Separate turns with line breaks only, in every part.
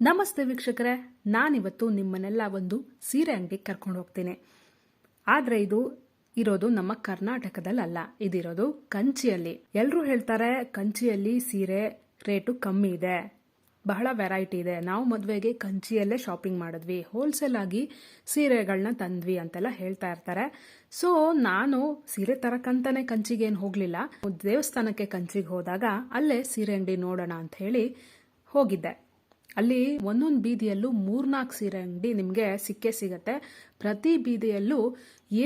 ನಮಸ್ತೆ ವೀಕ್ಷಕರೇ, ನಾನಿವತ್ತು ನಿಮ್ಮನ್ನೆಲ್ಲ ಒಂದು ಸೀರೆ ಅಂಗಡಿಗೆ ಕರ್ಕೊಂಡು ಹೋಗ್ತೀನಿ. ಆದರೆ ಇದು ಇರೋದು ನಮ್ಮ ಕರ್ನಾಟಕದಲ್ಲಲ್ಲ, ಇದಿರೋದು ಕಂಚಿಯಲ್ಲಿ. ಎಲ್ಲರೂ ಹೇಳ್ತಾರೆ, ಕಂಚಿಯಲ್ಲಿ ಸೀರೆ ರೇಟು ಕಮ್ಮಿ ಇದೆ, ಬಹಳ ವೆರೈಟಿ ಇದೆ. ನಾವು ಮದುವೆಗೆ ಕಂಚಿಯಲ್ಲೇ ಶಾಪಿಂಗ್ ಮಾಡಿದ್ವಿ. ಹೋಲ್ಸೇಲ್ ಆಗಿ ಸೀರೆಗಳನ್ನ ತಂದ್ವಿ ಅಂತೆಲ್ಲ ಹೇಳ್ತಾ ಇರ್ತಾರೆ. ಸೊ ನಾನು ಸೀರೆ ತರಕ್ಕಂತಾನೆ ಕಂಚಿಗೆ ಏನು ಹೋಗಲಿಲ್ಲ. ದೇವಸ್ಥಾನಕ್ಕೆ ಕಂಚಿಗೆ ಹೋದಾಗ ಅಲ್ಲೇ ಸೀರೆ ಅಂಗಡಿ ನೋಡೋಣ ಅಂತ ಹೇಳಿ ಹೋಗಿದ್ದೆ. ಅಲ್ಲಿ ಒಂದೊಂದು ಬೀದಿಯಲ್ಲೂ ಮೂರ್ನಾಲ್ಕು ಸೀರೆ ಅಂಗಡಿ ನಿಮಗೆ ಸಿಕ್ಕೇ ಸಿಗತ್ತೆ. ಪ್ರತಿ ಬೀದಿಯಲ್ಲೂ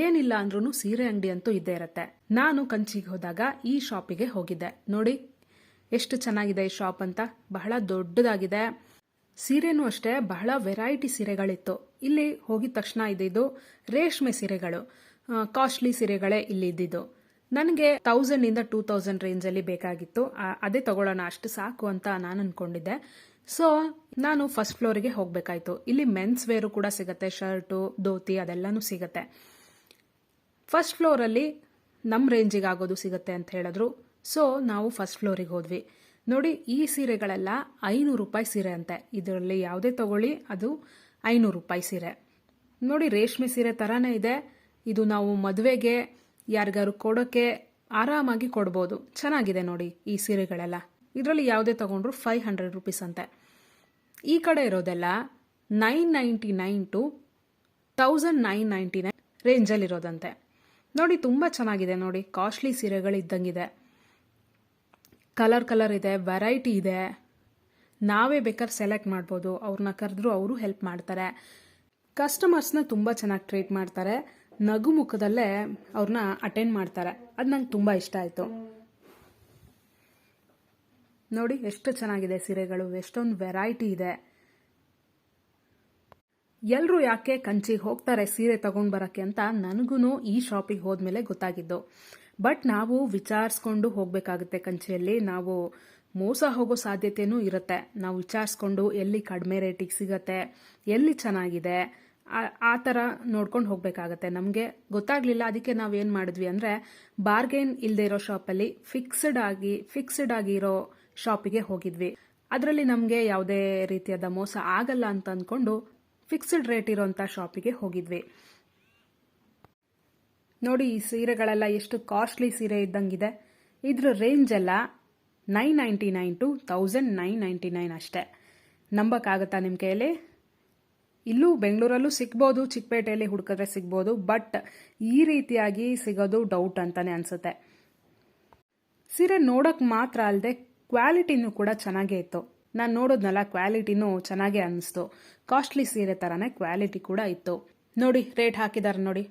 ಏನಿಲ್ಲ ಅಂದ್ರೂ ಸೀರೆ ಅಂಗಡಿ ಅಂತೂ ಇದ್ದೇ ಇರತ್ತೆ. ನಾನು ಕಂಚಿಗೆ ಹೋದಾಗ ಈ ಶಾಪಿಗೆ ಹೋಗಿದ್ದೆ. ನೋಡಿ, ಎಷ್ಟು ಚೆನ್ನಾಗಿದೆ ಈ ಶಾಪ್ ಅಂತ. ಬಹಳ ದೊಡ್ಡದಾಗಿದೆ. ಸೀರೆನೂ ಅಷ್ಟೇ, ಬಹಳ ವೆರೈಟಿ ಸೀರೆಗಳಿತ್ತು. ಇಲ್ಲಿ ಹೋಗಿದ ತಕ್ಷಣ ಇದ್ದಿದ್ದು ರೇಷ್ಮೆ ಸೀರೆಗಳು ಕಾಸ್ಟ್ಲಿ ಸೀರೆಗಳೇ ಇಲ್ಲಿ ಇದ್ದಿದ್ದು. ನನಗೆ ತೌಸಂಡ್ ಇಂದ ಟೂ ತೌಸಂಡ್ ರೇಂಜಲ್ಲಿ ಬೇಕಾಗಿತ್ತು. ಅದೇ ತಗೊಳ್ಳೋಣ, ಅಷ್ಟು ಸಾಕು ಅಂತ ನಾನು ಅನ್ಕೊಂಡಿದ್ದೆ. ಸೊ ನಾನು ಫಸ್ಟ್ ಫ್ಲೋರಿಗೆ ಹೋಗಬೇಕಾಯ್ತು. ಇಲ್ಲಿ ಮೆನ್ಸ್ ವೇರು ಕೂಡ ಸಿಗುತ್ತೆ ಶರ್ಟು ಧೋತಿ ಅದೆಲ್ಲನೂ ಸಿಗುತ್ತೆ. ಫಸ್ಟ್ ಫ್ಲೋರಲ್ಲಿ ನಮ್ಮ ರೇಂಜಿಗೆ ಆಗೋದು ಸಿಗುತ್ತೆ ಅಂತ ಹೇಳಿದ್ರು. ಸೊ ನಾವು ಫಸ್ಟ್ ಫ್ಲೋರಿಗೆ ಹೋದ್ವಿ. ನೋಡಿ, ಈ ಸೀರೆಗಳೆಲ್ಲ ಐನೂರು ರೂಪಾಯಿ ಸೀರೆ ಅಂತೆ. ಇದರಲ್ಲಿ ಯಾವುದೇ ತಗೊಳ್ಳಿ, ಅದು ಐನೂರು ರೂಪಾಯಿ ಸೀರೆ. ನೋಡಿ, ರೇಷ್ಮೆ ಸೀರೆ ಥರನೇ ಇದೆ. ಇದು ನಾವು ಮದುವೆಗೆ ಯಾರಿಗಾರು ಕೊಡೋಕ್ಕೆ ಆರಾಮಾಗಿ ಕೊಡ್ಬೋದು. ಚೆನ್ನಾಗಿದೆ ನೋಡಿ ಈ ಸೀರೆಗಳೆಲ್ಲ. ಇದರಲ್ಲಿ ಯಾವುದೇ ತಗೊಂಡ್ರು ಫೈವ್ ಹಂಡ್ರೆಡ್ ರುಪೀಸ್ ಅಂತೆ. ಈ ಕಡೆ ಇರೋದೆಲ್ಲ nine ninety nine to thousand nine ninety nine ರೇಂಜಲ್ಲಿ ಇರೋದಂತೆ. ನೋಡಿ, ತುಂಬ ಚೆನ್ನಾಗಿದೆ ನೋಡಿ. ಕಾಸ್ಟ್ಲಿ ಸೀರೆಗಳು ಇದ್ದಂಗಿದೆ ಕಲರ್ ಕಲರ್ ಇದೆ ವೆರೈಟಿ ಇದೆ. ನಾವೇ ಬೇಕಾದ್ರೆ ಸೆಲೆಕ್ಟ್ ಮಾಡ್ಬೋದು. ಅವ್ರನ್ನ ಕರೆದ್ರು ಅವರು ಹೆಲ್ಪ್ ಮಾಡ್ತಾರೆ. ಕಸ್ಟಮರ್ಸ್ನ ತುಂಬ ಚೆನ್ನಾಗಿ ಟ್ರೀಟ್ ಮಾಡ್ತಾರೆ. ನಗು ಮುಖದಲ್ಲೇ ಅವ್ರನ್ನ ಅಟೆಂಡ್ ಮಾಡ್ತಾರೆ. ಅದು ನಂಗೆ ತುಂಬ ಇಷ್ಟ ಆಯಿತು. ನೋಡಿ ಎಷ್ಟು ಚೆನ್ನಾಗಿದೆ ಸೀರೆಗಳು, ಎಷ್ಟೊಂದು ವೆರೈಟಿ ಇದೆ. ಎಲ್ಲರೂ ಯಾಕೆ ಕಂಚಿಗೆ ಹೋಗ್ತಾರೆ ಸೀರೆ ತಗೊಂಡು ಬರಕ್ಕೆ ಅಂತ ನನಗೂ ಈ ಶಾಪಿಗೆ ಹೋದ್ಮೇಲೆ ಗೊತ್ತಾಗಿದ್ದು. ಬಟ್ ನಾವು ವಿಚಾರಿಸ್ಕೊಂಡು ಹೋಗಬೇಕಾಗುತ್ತೆ ಕಂಚಿಯಲ್ಲಿ, ನಾವು ಮೋಸ ಹೋಗೋ ಸಾಧ್ಯತೆನೂ ಇರುತ್ತೆ. ನಾವು ವಿಚಾರಿಸ್ಕೊಂಡು ಎಲ್ಲಿ ಕಡಿಮೆ ರೇಟಿಗೆ ಸಿಗತ್ತೆ, ಎಲ್ಲಿ ಚೆನ್ನಾಗಿದೆ, ಆ- ಆ ಥರ ನೋಡ್ಕೊಂಡು ಹೋಗಬೇಕಾಗತ್ತೆ. ನಮಗೆ ಗೊತ್ತಾಗ್ಲಿಲ್ಲ, ಅದಕ್ಕೆ ನಾವು ಏನು ಮಾಡಿದ್ವಿ ಅಂದರೆ ಬಾರ್ಗೇನ್ ಇಲ್ಲದೆ ಇರೋ ಶಾಪಲ್ಲಿ ಫಿಕ್ಸ್ಡ್ ಆಗಿ ಫಿಕ್ಸ್ಡ್ ಆಗಿರೋ ಶಾಪಿಗೆ ಹೋಗಿದ್ವಿ. ಅದರಲ್ಲಿ ನಮಗೆ ಯಾವುದೇ ರೀತಿಯಾದ ಮೋಸ ಆಗಲ್ಲ ಅಂತ ಅಂದ್ಕೊಂಡು ಫಿಕ್ಸ್ಡ್ ರೇಟ್ ಇರೋಂಥ ಶಾಪಿಗೆ ಹೋಗಿದ್ವಿ. ನೋಡಿ, ಈ ಸೀರೆಗಳೆಲ್ಲ ಎಷ್ಟು ಕಾಸ್ಟ್ಲಿ ಸೀರೆ ಇದ್ದಂಗಿದೆ. ಇದ್ರ ರೇಂಜ್ ಎಲ್ಲ nine ninety nine two thousand nine ninety nine ಅಷ್ಟೇ. ನಂಬಕ್ಕಾಗತ್ತಾ ನಿಮ್ಮ ಕೈಯಲ್ಲಿ? ಇಲ್ಲೂ ಬೆಂಗಳೂರಲ್ಲೂ ಸಿಗ್ಬೋದು, ಚಿಕ್ಕಪೇಟೆಯಲ್ಲಿ ಹುಡುಕಿದ್ರೆ ಸಿಗ್ಬೋದು ಬಟ್ ಈ ರೀತಿಯಾಗಿ ಸಿಗೋದು ಡೌಟ್ ಅಂತಾನೆ ಅನ್ಸುತ್ತೆ. ಸೀರೆ ನೋಡೋಕೆ ಮಾತ್ರ ಅಲ್ಲದೆ ಕ್ವಾಲಿಟಿನೂ ಕೂಡ ಚೆನ್ನಾಗೇ ಇತ್ತು. ನಾನು ನೋಡೋದ್ನಲ್ಲ, ಕ್ವಾಲಿಟಿನೂ ಚೆನ್ನಾಗೇ ಅನ್ನಿಸ್ತು ಕಾಸ್ಟ್ಲಿ ಸೀರೆ ಥರನೇ ಕ್ವಾಲಿಟಿ ಕೂಡ ಇತ್ತು. ನೋಡಿ, ರೇಟ್ ಹಾಕಿದ್ದಾರೆ ನೋಡಿ.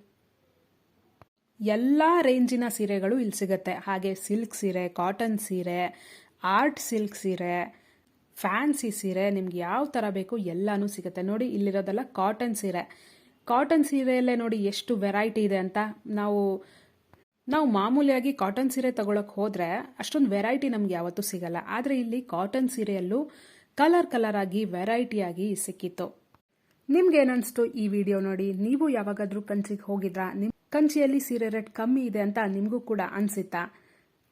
ಎಲ್ಲ ರೇಂಜಿನ ಸೀರೆಗಳು ಇಲ್ಲಿ ಸಿಗುತ್ತೆ. ಹಾಗೆ ಸಿಲ್ಕ್ ಸೀರೆ, ಕಾಟನ್ ಸೀರೆ, ಆರ್ಟ್ ಸಿಲ್ಕ್ ಸೀರೆ, ಫ್ಯಾನ್ಸಿ ಸೀರೆ, ನಿಮ್ಗೆ ಯಾವ ಥರ ಬೇಕು ಎಲ್ಲನೂ ಸಿಗುತ್ತೆ. ನೋಡಿ, ಇಲ್ಲಿರೋದೆಲ್ಲ ಕಾಟನ್ ಸೀರೆ. ಕಾಟನ್ ಸೀರೆಯಲ್ಲೇ ನೋಡಿ ಎಷ್ಟು ವೆರೈಟಿ ಇದೆ ಅಂತ ನಾವು ನಾವು ಮಾಮೂಲಿಯಾಗಿ ಕಾಟನ್ ಸೀರೆ ತಗೊಳಕ್ ಹೋದ್ರೆ ಅಷ್ಟೊಂದು ವೆರೈಟಿ ನಮ್ಗೆ ಯಾವತ್ತೂ ಸಿಗಲ್ಲ. ಆದರೆ ಇಲ್ಲಿ ಕಾಟನ್ ಸೀರೆಯಲ್ಲೂ ಕಲರ್ ಕಲರ್ ಆಗಿ ವೆರೈಟಿ ಆಗಿ ಸಿಕ್ಕಿತ್ತು. ನಿಮ್ಗೆ ಏನನ್ಸ್ತು ಈ ವಿಡಿಯೋ ನೋಡಿ? ನೀವು ಯಾವಾಗಾದ್ರೂ ಕಂಚಿಗೆ ಹೋಗಿದ್ರಾ? ನಿಮ್ ಕಂಚಿಯಲ್ಲಿ ಸೀರೆ ರೇಟ್ ಕಮ್ಮಿ ಇದೆ ಅಂತ ನಿಮಗೂ ಕೂಡ ಅನ್ಸಿತ್ತಾ?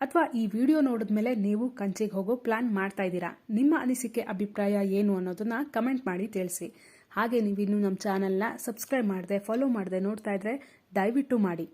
ಅಥವಾ ಈ ವಿಡಿಯೋ ನೋಡಿದ್ಮೇಲೆ ನೀವು ಕಂಚಿಗೆ ಹೋಗೋ ಪ್ಲಾನ್ ಮಾಡ್ತಾ ಇದ್ದೀರಾ? ನಿಮ್ಮ ಅನಿಸಿಕೆ, ಅಭಿಪ್ರಾಯ ಏನು ಅನ್ನೋದನ್ನ ಕಮೆಂಟ್ ಮಾಡಿ ತಿಳಿಸಿ. ಹಾಗೆ ನೀವಿನ್ನೂ ನಮ್ಮ ಚಾನೆಲ್ನ ಸಬ್ಸ್ಕ್ರೈಬ್ ಮಾಡದೆ ಫಾಲೋ ಮಾಡದೆ ನೋಡ್ತಾ ಇದ್ರೆ ದಯವಿಟ್ಟು ಮಾಡಿ.